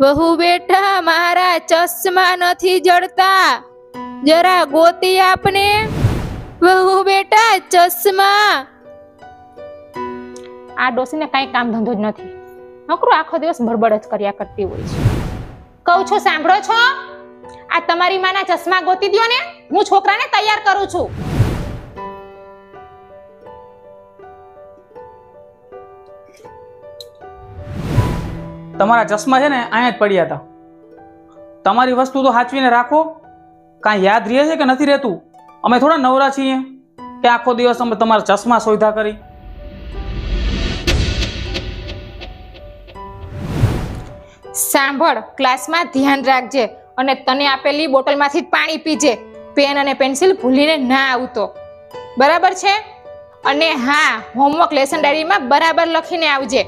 વહુ બેટા, મારા ચશ્મા નથી જડતા. જરા ગોતી આપને. વહુ બેટા, ચશ્મા. આ ડોસીને કાંઈ કામ ધંધો જ નથી. નોકરો આખો દિવસ બડબડ જ કર્યા કરતી હોય છે. કહું છું, સાંભળો છો? આ તમારી માના ચશ્મા ગોતી દો ને હું છોકરાને તૈયાર કરું છું. તમારા ચશ્મા છે ને અહીંયા જ પડ્યા હતા. તમારી વસ્તુ તો સાચવીને રાખો. કાંઈ યાદ રહે છે કે નથી રહેતું? અમે થોડા નવરા છીએ. કે આખો દિવસ અમે તમારા ચશ્મા સોધા કરી. સાંભળ ક્લાસમાં ધ્યાન રાખજે અને તને આપેલી બોટલમાંથી જ પાણી પીજે. પેન અને પેન્સિલ ભૂલીને ના આવતો. બરાબર છે? અને હા હોમવર્ક લેસન ડાયરીમાં બરાબર લખીને આવજે.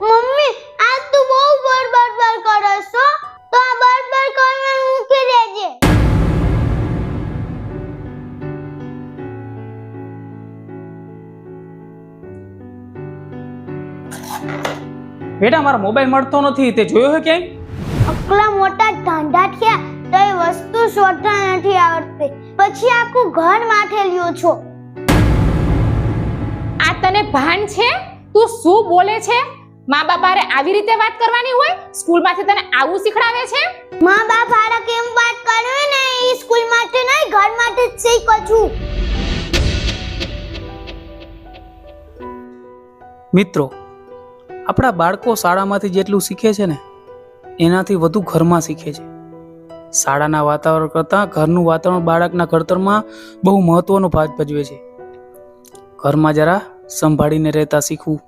મમ્મી બેટા મારો મોબાઈલ મળતો નથી તે જોયો હે ક્યાંય? અકલા મોટા ધાંધા થયા તો એ વસ્તુ શોધતા નથી આવડતી. પછી આખું ઘર માથે લ્યો છો. આ તને ભાન છે? તું શું બોલે છે? મા બાપારે આવી રીતે વાત કરવાની હોય? સ્કૂલમાંથી તને આવું શીખડાવે છે? મા બાપ હારા કેમ વાત કરવી ને? એ સ્કૂલ માટે નહીં ઘર માટે જ શીખો છું. મિત્રો આપણા બાળકો શાળામાંથી જેટલું શીખે છે ને, એનાથી વધુ ઘરમાં શીખે છે. શાળાના વાતાવરણ કરતાં ઘરનું વાતાવરણ બાળકના ઘડતરમાં બહુ મહત્વનો ભાગ ભજવે છે. ઘરમાં જરા સંભાળીને રહેતા શીખવું